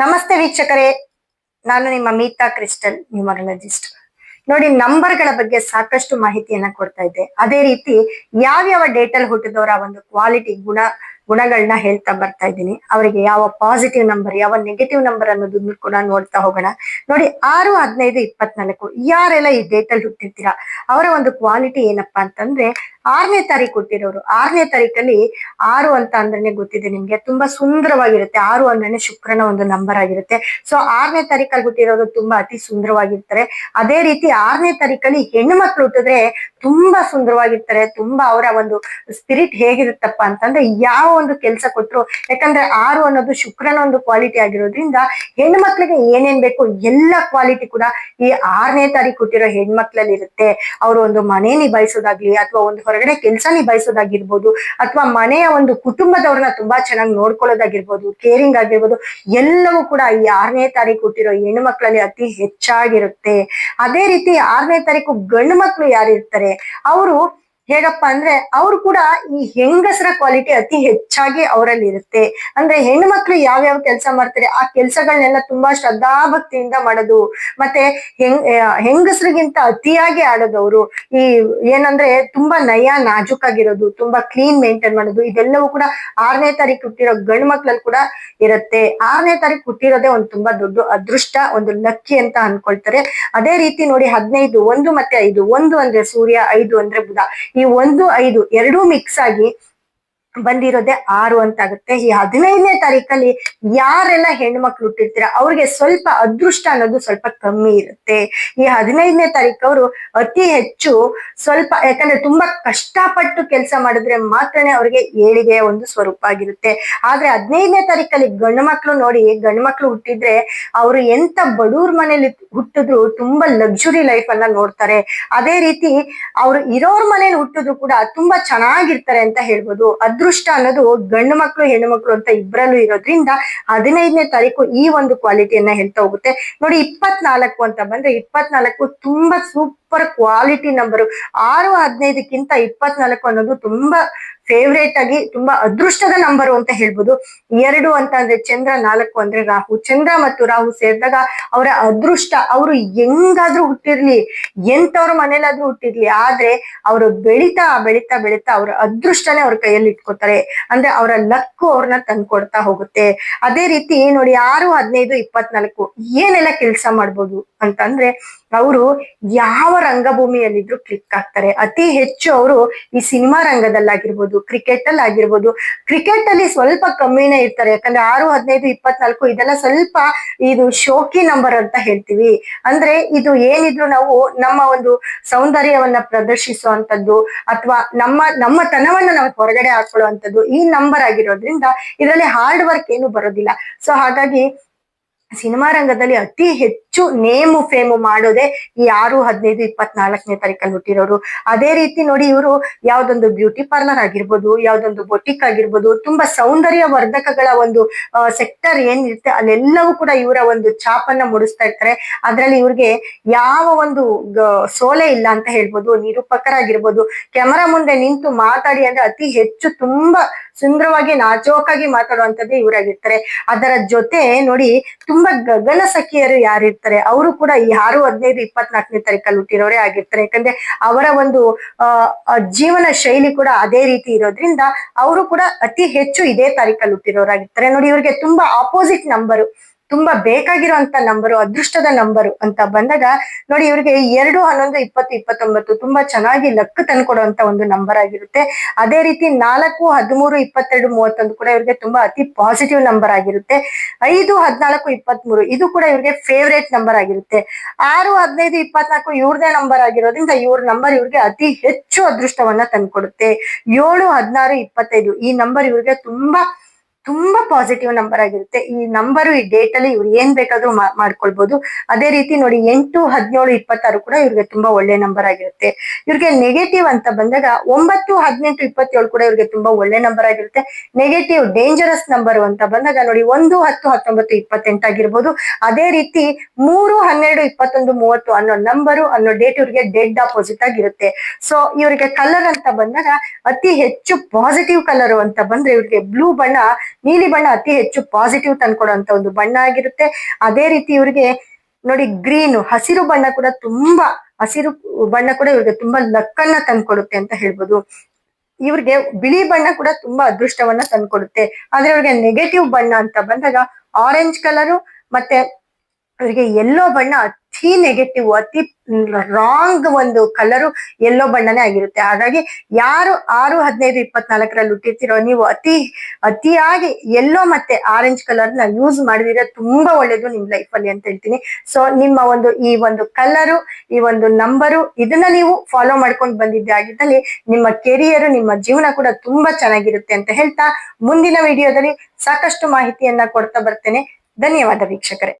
ನಮಸ್ತೆ ವೀಕ್ಷಕರೇ. ನಾನು ನಿಮ್ಮ ಮೀತಾ ಕ್ರಿಸ್ಟಲ್ ನ್ಯೂಮರಾಲಜಿಸ್ಟ್ ನೋಡಿ, ನಂಬರ್ಗಳ ಬಗ್ಗೆ ಸಾಕಷ್ಟು ಮಾಹಿತಿಯನ್ನ ಕೊಡ್ತಾ ಇದ್ದೆ. ಅದೇ ರೀತಿ, ಯಾವ್ಯಾವ ಡೇಟಲ್ಲಿ ಹುಟ್ಟಿದವರ ಒಂದು ಕ್ವಾಲಿಟಿ ಗುಣ ಗುಣಗಳನ್ನ ಹೇಳ್ತಾ ಬರ್ತಾ ಇದ್ದೀನಿ. ಅವರಿಗೆ ಯಾವ ಪಾಸಿಟಿವ್ ನಂಬರ್ ಯಾವ ನೆಗೆಟಿವ್ ನಂಬರ್ ಅನ್ನೋದನ್ನು ಕೂಡ ನೋಡ್ತಾ ಹೋಗೋಣ. ನೋಡಿ, ಆರು, ಹದಿನೈದು, ಇಪ್ಪತ್ನಾಲ್ಕು, ಯಾರೆಲ್ಲ ಈ ಡೇಟಲ್ಲಿ ಹುಟ್ಟಿರ್ತೀರಾ? ಅವರ ಒಂದು ಕ್ವಾಲಿಟಿ ಏನಪ್ಪಾ ಅಂತಂದ್ರೆ, ಆರನೇ ತಾರೀಕು ಹುಟ್ಟಿರೋರು. ಆರನೇ ತಾರೀಕಲ್ಲಿ ಆರು ಅಂತ ಅಂದ್ರೆ ಗೊತ್ತಿದೆ ನಿಮ್ಗೆ. ತುಂಬಾ ಸುಂದರವಾಗಿರುತ್ತೆ. ಆರು ಅಂದ್ರೆ ಶುಕ್ರನ ಒಂದು ನಂಬರ್ ಆಗಿರುತ್ತೆ. ಸೊ ಆರನೇ ತಾರೀಕಲ್ಲಿ ಹುಟ್ಟಿರೋರು ತುಂಬಾ ಅತಿ ಸುಂದರವಾಗಿರ್ತಾರೆ. ಅದೇ ರೀತಿ ಆರನೇ ತಾರೀಕಲ್ಲಿ ಹೆಣ್ಣು ಮಕ್ಳು ಹುಟ್ಟಿದ್ರೆ ತುಂಬಾ ಸುಂದರವಾಗಿರ್ತಾರೆ. ತುಂಬಾ ಅವರ ಒಂದು ಸ್ಪಿರಿಟ್ ಹೇಗಿರುತ್ತಪ್ಪ ಅಂತಂದ್ರೆ, ಯಾವ ಒಂದು ಕೆಲಸ ಕೊಟ್ರು. ಯಾಕಂದ್ರೆ ಆರು ಅನ್ನೋದು ಶುಕ್ರನ ಒಂದು ಕ್ವಾಲಿಟಿ ಆಗಿರೋದ್ರಿಂದ ಹೆಣ್ಮಕ್ಳಿಗೆ ಏನೇನ್ ಬೇಕು ಎಲ್ಲ ಕ್ವಾಲಿಟಿ ಕೂಡ ಈ ಆರನೇ ತಾರೀಕು ಕೊಟ್ಟಿರೋ ಹೆಣ್ಮಕ್ಳಲ್ಲಿ ಇರುತ್ತೆ. ಅವರು ಒಂದು ಮನೆ ನಿಭಾಯಿಸೋದಾಗ್ಲಿ ಅಥವಾ ಒಂದು ಹೊರಗಡೆ ಕೆಲಸ ನಿಭಾಯಿಸೋದಾಗಿರ್ಬೋದು ಅಥವಾ ಮನೆಯ ಒಂದು ಕುಟುಂಬದವ್ರನ್ನ ತುಂಬಾ ಚೆನ್ನಾಗಿ ನೋಡ್ಕೊಳ್ಳೋದಾಗಿರ್ಬೋದು ಕೇರಿಂಗ್ ಆಗಿರ್ಬೋದು, ಎಲ್ಲವೂ ಕೂಡ ಈ ಆರನೇ ತಾರೀಕು ಕೊಟ್ಟಿರೋ ಹೆಣ್ಣು ಮಕ್ಕಳಲ್ಲಿ ಅತಿ ಹೆಚ್ಚಾಗಿರುತ್ತೆ. ಅದೇ ರೀತಿ ಆರನೇ ತಾರೀಕು ಗಂಡು ಮಕ್ಳು ಯಾರಿರ್ತಾರೆ? ಅವರು ಹೇಗಪ್ಪ ಅಂದ್ರೆ ಅವ್ರು ಕೂಡ ಈ ಹೆಂಗಸರ ಕ್ವಾಲಿಟಿ ಅತಿ ಹೆಚ್ಚಾಗಿ ಅವರಲ್ಲಿ ಇರುತ್ತೆ. ಅಂದ್ರೆ ಹೆಣ್ಣು ಮಕ್ಳು ಯಾವ್ಯಾವ ಕೆಲಸ ಮಾಡ್ತಾರೆ, ಆ ಕೆಲಸಗಳನ್ನೆಲ್ಲ ತುಂಬಾ ಶ್ರದ್ಧಾಭಕ್ತಿಯಿಂದ ಮಾಡೋದು. ಮತ್ತೆ ಹೆಂಗ್ ಹೆಂಗಸರಿಗಿಂತ ಅತಿಯಾಗಿ ಆಡೋದವ್ರು. ಈ ಏನಂದ್ರೆ ತುಂಬಾ ನಯ, ನಾಜೂಕಾಗಿರೋದು, ತುಂಬಾ ಕ್ಲೀನ್ ಮೇಂಟೈನ್ ಮಾಡೋದು, ಇದೆಲ್ಲವೂ ಕೂಡ ಆರನೇ ತಾರೀಕು ಹುಟ್ಟಿರೋ ಗಂಡು ಮಕ್ಳಲ್ಲಿ ಕೂಡ ಇರುತ್ತೆ. ಆರನೇ ತಾರೀಕು ಹುಟ್ಟಿರೋದೇ ಒಂದು ತುಂಬಾ ದೊಡ್ಡ ಅದೃಷ್ಟ, ಒಂದು ಲಕ್ಕಿ ಅಂತ ಅನ್ಕೊಳ್ತಾರೆ. ಅದೇ ರೀತಿ ನೋಡಿ ಹದಿನೈದು ಒಂದು ಮತ್ತೆ ಐದು, ಒಂದು ಅಂದ್ರೆ ಸೂರ್ಯ, ಐದು ಅಂದ್ರೆ ಬುಧ. ಒಂದು ಐದು ಎರಡೂ ಮಿಕ್ಸ್ ಆಗಿ ಬಂದಿರೋದೇ ಆರು ಅಂತ ಆಗುತ್ತೆ ಈ ಹದಿನೈದನೇ ತಾರೀಕಲ್ಲಿ ಯಾರೆಲ್ಲ ಹೆಣ್ಮಕ್ಳು ಹುಟ್ಟಿರ್ತೀರ, ಅವ್ರಿಗೆ ಸ್ವಲ್ಪ ಅದೃಷ್ಟ ಅನ್ನೋದು ಸ್ವಲ್ಪ ಕಮ್ಮಿ ಇರುತ್ತೆ. ಈ ಹದಿನೈದನೇ ತಾರೀಕು ಅವರು ಅತಿ ಹೆಚ್ಚು ಸ್ವಲ್ಪ, ಯಾಕಂದ್ರೆ ತುಂಬಾ ಕಷ್ಟಪಟ್ಟು ಕೆಲಸ ಮಾಡಿದ್ರೆ ಮಾತ್ರನೇ ಅವ್ರಿಗೆ ಏಳಿಗೆಯ ಒಂದು ಸ್ವರೂಪ ಆಗಿರುತ್ತೆ. ಆದ್ರೆ ಹದಿನೈದನೇ ತಾರೀಕಲ್ಲಿ ಗಂಡು ಮಕ್ಳು ನೋಡಿ, ಗಂಡು ಮಕ್ಳು ಹುಟ್ಟಿದ್ರೆ ಅವರು ಎಂತ ಬಡೂರ್ ಮನೇಲಿ ಹುಟ್ಟಿದ್ರು ತುಂಬಾ ಲಕ್ಸುರಿ ಲೈಫ್ ಅನ್ನ ನೋಡ್ತಾರೆ. ಅದೇ ರೀತಿ ಅವ್ರು ಇರೋರ್ ಮನೇಲಿ ಹುಟ್ಟಿದ್ರು ಕೂಡ ತುಂಬಾ ಚೆನ್ನಾಗಿರ್ತಾರೆ ಅಂತ ಹೇಳ್ಬೋದು. ಅದೃಷ್ಟ ಅನ್ನೋದು ಗಂಡು ಮಕ್ಕಳು ಹೆಣ್ಣು ಮಕ್ಕಳು ಅಂತ ಇಬ್ಬರಲ್ಲೂ ಇರೋದ್ರಿಂದ ಹದಿನೈದನೇ ತಾರೀಕು ಈ ಒಂದು ಕ್ವಾಲಿಟಿಯನ್ನ ಹೇಳ್ತಾ ಹೋಗುತ್ತೆ. ನೋಡಿ ಇಪ್ಪತ್ನಾಲ್ಕು ಅಂತ ಬಂದ್ರೆ ಇಪ್ಪತ್ನಾಲ್ಕು ತುಂಬಾ ಸೂಪರ್ ಕ್ವಾಲಿಟಿ ನಂಬರು ಆರು, ಹದಿನೈದಕ್ಕಿಂತ ಇಪ್ಪತ್ನಾಲ್ಕು ಅನ್ನೋದು ತುಂಬಾ ಫೇವ್ರೇಟ್ ಆಗಿ, ತುಂಬಾ ಅದೃಷ್ಟದ ನಂಬರು ಅಂತ ಹೇಳ್ಬೋದು. ಎರಡು ಅಂತ ಅಂದ್ರೆ ಚಂದ್ರ, ನಾಲ್ಕು ಅಂದ್ರೆ ರಾಹು. ಚಂದ್ರ ಮತ್ತು ರಾಹು ಸೇರಿದಾಗ ಅವರ ಅದೃಷ್ಟ, ಅವರು ಹೆಂಗಾದ್ರೂ ಹುಟ್ಟಿರ್ಲಿ ಎಂತವ್ರ ಮನೇಲಾದ್ರೂ ಹುಟ್ಟಿರ್ಲಿ, ಆದ್ರೆ ಅವರು ಬೆಳೀತಾ ಬೆಳೀತಾ ಬೆಳಿತಾ ಅವ್ರ ಅದೃಷ್ಟನೇ ಅವ್ರ ಕೈಯಲ್ಲಿ ಇಟ್ಕೋತಾರೆ. ಅಂದ್ರೆ ಅವರ ಲಕ್ಕು ಅವ್ರನ್ನ ತಂದ್ಕೊಡ್ತಾ ಹೋಗುತ್ತೆ. ಅದೇ ರೀತಿ ನೋಡಿ, ಆರು, ಹದಿನೈದು, ಇಪ್ಪತ್ನಾಲ್ಕು ಏನೆಲ್ಲ ಕೆಲಸ ಮಾಡ್ಬೋದು ಅಂತಂದ್ರೆ ಅವರು ಯಾವ ರಂಗಭೂಮಿಯಲ್ಲಿದ್ರು ಕ್ಲಿಕ್ ಆಗ್ತಾರೆ. ಅತಿ ಹೆಚ್ಚು ಅವರು ಈ ಸಿನಿಮಾ ರಂಗದಲ್ಲಾಗಿರ್ಬೋದು ಕ್ರಿಕೆಟ್ ಅಲ್ಲಿ ಆಗಿರ್ಬೋದು ಕ್ರಿಕೆಟ್ ಅಲ್ಲಿ ಸ್ವಲ್ಪ ಕಮ್ಮಿನೇ ಇರ್ತಾರೆ. ಯಾಕಂದ್ರೆ ಆರು, ಹದಿನೈದು, ಇಪ್ಪತ್ನಾಲ್ಕು ಇದೆಲ್ಲ ಸ್ವಲ್ಪ ಇದು ಶೋಕಿ ನಂಬರ್ ಅಂತ ಹೇಳ್ತೀವಿ. ಅಂದ್ರೆ ಇದು ಏನಿದ್ರು ನಾವು ನಮ್ಮ ಒಂದು ಸೌಂದರ್ಯವನ್ನ ಪ್ರದರ್ಶಿಸುವಂತದ್ದು ಅಥವಾ ನಮ್ಮ ನಮ್ಮ ತನವನ್ನ ನಾವು ಹೊರಗಡೆ ಹಾಕೊಳ್ಳುವಂಥದ್ದು ಈ ನಂಬರ್ ಆಗಿರೋದ್ರಿಂದ ಇದರಲ್ಲಿ ಹಾರ್ಡ್ ವರ್ಕ್ ಏನು ಬರೋದಿಲ್ಲ. ಸೊ ಹಾಗಾಗಿ ಸಿನಿಮಾ ರಂಗದಲ್ಲಿ ಅತಿ ಹೆಚ್ಚು ನೇಮು ಫೇಮು ಮಾಡೋದೆ ಈ ಆರು, ಹದಿನೈದು, ಇಪ್ಪತ್ನಾಲ್ಕನೇ ತಾರೀಕಲ್ಲಿ ಹುಟ್ಟಿರೋರು. ಅದೇ ರೀತಿ ನೋಡಿ ಇವರು ಯಾವ್ದೊಂದು ಬ್ಯೂಟಿ ಪಾರ್ಲರ್ ಆಗಿರ್ಬೋದು, ಯಾವ್ದೊಂದು ಬೊಟಿಕ್ ಆಗಿರ್ಬೋದು, ತುಂಬಾ ಸೌಂದರ್ಯ ವರ್ಧಕಗಳ ಒಂದು ಸೆಕ್ಟರ್ ಏನಿರುತ್ತೆ ಅಲ್ಲೆಲ್ಲವೂ ಕೂಡ ಇವರ ಒಂದು ಛಾಪನ್ನ ಮೂಡಿಸ್ತಾ ಇರ್ತಾರೆ. ಅದ್ರಲ್ಲಿ ಇವ್ರಿಗೆ ಯಾವ ಒಂದು ಸೋಲೆ ಇಲ್ಲ ಅಂತ ಹೇಳ್ಬೋದು, ನಿರೂಪಕರಾಗಿರ್ಬೋದು. ಕ್ಯಾಮರಾ ಮುಂದೆ ನಿಂತು ಮಾತಾಡಿ ಅಂದ್ರೆ ಅತಿ ಹೆಚ್ಚು ತುಂಬಾ ಸುಂದರವಾಗಿ ನಾಚೋಕಾಗಿ ಮಾತಾಡುವಂತದ್ದೇ ಇವರಾಗಿರ್ತಾರೆ. ಅದರ ಜೊತೆ ನೋಡಿ ತುಂಬಾ ಗಗನ ಸಖಿಯರು ಯಾರಿರ್ತಾರೆ. ಅವರು ಕೂಡ ಈ ಆರು, ಹದಿನೈದು, ಇಪ್ಪತ್ನಾಲ್ಕನೇ ತಾರೀಕಲ್ಲಿ ಹುಟ್ಟಿರೋರೇ ಆಗಿರ್ತಾರೆ. ಯಾಕಂದ್ರೆ ಅವರ ಒಂದು ಜೀವನ ಶೈಲಿ ಕೂಡ ಅದೇ ರೀತಿ ಇರೋದ್ರಿಂದ ಅವರು ಕೂಡ ಅತಿ ಹೆಚ್ಚು ಇದೇ ತಾರೀಕಲ್ಲಿ ಹುಟ್ಟಿರೋರಾಗಿರ್ತಾರೆ. ನೋಡಿ, ಇವರಿಗೆ ತುಂಬಾ ಆಪೋಸಿಟ್ ನಂಬರು ತುಂಬಾ ಬೇಕಾಗಿರುವಂತ ನಂಬರು ಅದೃಷ್ಟದ ನಂಬರು ಅಂತ ಬಂದಾಗ ನೋಡಿ ಇವ್ರಿಗೆ ಎರಡು ಹನ್ನೊಂದು ಇಪ್ಪತ್ತು ಇಪ್ಪತ್ತೊಂಬತ್ತು ತುಂಬಾ ಚೆನ್ನಾಗಿ ಲಕ್ ತಂದ್ಕೊಡುವಂತ ಒಂದು ನಂಬರ್ ಆಗಿರುತ್ತೆ. ಅದೇ ರೀತಿ ನಾಲ್ಕು, ಹದಿಮೂರು, ಇಪ್ಪತ್ತೆರಡು, ಮೂವತ್ತೊಂದು ಕೂಡ ಇವ್ರಿಗೆ ತುಂಬಾ ಅತಿ ಪಾಸಿಟಿವ್ ನಂಬರ್ ಆಗಿರುತ್ತೆ. ಐದು, ಹದಿನಾಲ್ಕು, ಇಪ್ಪತ್ಮೂರು ಇದು ಕೂಡ ಇವ್ರಿಗೆ ಫೇವ್ರೇಟ್ ನಂಬರ್ ಆಗಿರುತ್ತೆ. ಆರು, ಹದಿನೈದು, ಇಪ್ಪತ್ನಾಲ್ಕು ಇವ್ರದೇ ನಂಬರ್ ಆಗಿರೋದ್ರಿಂದ ಇವ್ರ ನಂಬರ್ ಇವ್ರಿಗೆ ಅತಿ ಹೆಚ್ಚು ಅದೃಷ್ಟವನ್ನ ತಂದ್ಕೊಡುತ್ತೆ. ಏಳು, ಹದಿನಾರು, ಇಪ್ಪತ್ತೈದು ಈ ನಂಬರ್ ಇವ್ರಿಗೆ ತುಂಬಾ ತುಂಬಾ ಪಾಸಿಟಿವ್ ನಂಬರ್ ಆಗಿರುತ್ತೆ. ಈ ನಂಬರು ಈ ಡೇಟ್ ಅಲ್ಲಿ ಇವ್ರು ಏನ್ ಬೇಕಾದ್ರೂ ಮಾಡ್ಕೊಳ್ಬಹುದು ಅದೇ ರೀತಿ ನೋಡಿ, ಎಂಟು ಹದಿನೇಳು ಇಪ್ಪತ್ತಾರು ಕೂಡ ಇವ್ರಿಗೆ ತುಂಬಾ ಒಳ್ಳೆ ನಂಬರ್ ಆಗಿರುತ್ತೆ. ಇವ್ರಿಗೆ ನೆಗೆಟಿವ್ ಅಂತ ಬಂದಾಗ ಒಂಬತ್ತು, ಹದಿನೆಂಟು, ಇಪ್ಪತ್ತೇಳು ಕೂಡ ಇವ್ರಿಗೆ ತುಂಬಾ ಒಳ್ಳೆ ನಂಬರ್ ಆಗಿರುತ್ತೆ. ನೆಗೆಟಿವ್ ಡೇಂಜರಸ್ ನಂಬರ್ ಅಂತ ಬಂದಾಗ ನೋಡಿ, ಒಂದು, ಹತ್ತು, ಹತ್ತೊಂಬತ್ತು, ಇಪ್ಪತ್ತೆಂಟು ಆಗಿರ್ಬೋದು. ಅದೇ ರೀತಿ ಮೂರು, ಹನ್ನೆರಡು, ಇಪ್ಪತ್ತೊಂದು, ಮೂವತ್ತು ಅನ್ನೋ ನಂಬರು ಅನ್ನೋ ಡೇಟ್ ಇವ್ರಿಗೆ ಡೆಡ್ ಆಪೋಸಿಟ್ ಆಗಿರುತ್ತೆ. ಸೊ ಇವರಿಗೆ ಕಲರ್ ಅಂತ ಬಂದಾಗ ಅತಿ ಹೆಚ್ಚು ಪಾಸಿಟಿವ್ ಕಲರ್ ಅಂತ ಬಂದ್ರೆ ಇವ್ರಿಗೆ ಬ್ಲೂ ಬಣ್ಣ ನೀಲಿ ಬಣ್ಣ ಅತಿ ಹೆಚ್ಚು ಪಾಸಿಟಿವ್ ತಂದ್ಕೊಡುವಂತ ಒಂದು ಬಣ್ಣ ಆಗಿರುತ್ತೆ. ಅದೇ ರೀತಿ ಇವ್ರಿಗೆ ನೋಡಿ ಗ್ರೀನ್ ಹಸಿರು ಬಣ್ಣ ಕೂಡ ತುಂಬಾ, ಹಸಿರು ಬಣ್ಣ ಕೂಡ ಇವ್ರಿಗೆ ತುಂಬಾ ಲಕ್ಕನ್ನ ತಂದ್ಕೊಡುತ್ತೆ ಅಂತ ಹೇಳ್ಬೋದು. ಇವ್ರಿಗೆ ಬಿಳಿ ಬಣ್ಣ ಕೂಡ ತುಂಬಾ ಅದೃಷ್ಟವನ್ನ ತಂದ್ಕೊಡುತ್ತೆ. ಆದ್ರೆ ಇವ್ರಿಗೆ ನೆಗೆಟಿವ್ ಬಣ್ಣ ಅಂತ ಬಂದಾಗ ಆರೆಂಜ್ ಕಲರು ಮತ್ತೆ ಇವರಿಗೆ ಎಲ್ಲೋ ಬಣ್ಣ ಅತಿ ನೆಗೆಟಿವ್ ಅತಿ ರಾಂಗ್ ಒಂದು ಕಲರು ಎಲ್ಲೋ ಬಣ್ಣನೇ ಆಗಿರುತ್ತೆ. ಹಾಗಾಗಿ ಯಾರು ಆರು, ಹದಿನೈದು, ಇಪ್ಪತ್ನಾಲ್ಕರಲ್ಲಿ ಹುಟ್ಟಿರ್ತಿರೋ ನೀವು ಅತಿ, ಅತಿಯಾಗಿ ಎಲ್ಲೋ ಮತ್ತೆ ಆರೆಂಜ್ ಕಲರ್ನ ಯೂಸ್ ಮಾಡಿದ್ರೆ ತುಂಬಾ ಒಳ್ಳೇದು ನಿಮ್ ಲೈಫ್ ಅಲ್ಲಿ ಅಂತ ಹೇಳ್ತೀನಿ. ಸೊ ನಿಮ್ಮ ಒಂದು, ಈ ಒಂದು ಕಲರು ಈ ಒಂದು ನಂಬರು ಇದನ್ನ ನೀವು ಫಾಲೋ ಮಾಡ್ಕೊಂಡು ಬಂದಿದ್ದೆ ಆಗಿದ್ದಲ್ಲಿ ನಿಮ್ಮ ಕೆರಿಯರ್ ನಿಮ್ಮ ಜೀವನ ಕೂಡ ತುಂಬಾ ಚೆನ್ನಾಗಿರುತ್ತೆ ಅಂತ ಹೇಳ್ತಾ ಮುಂದಿನ ವಿಡಿಯೋದಲ್ಲಿ ಸಾಕಷ್ಟು ಮಾಹಿತಿಯನ್ನ ಕೊಡ್ತಾ ಬರ್ತೇನೆ. ಧನ್ಯವಾದ ವೀಕ್ಷಕರೇ.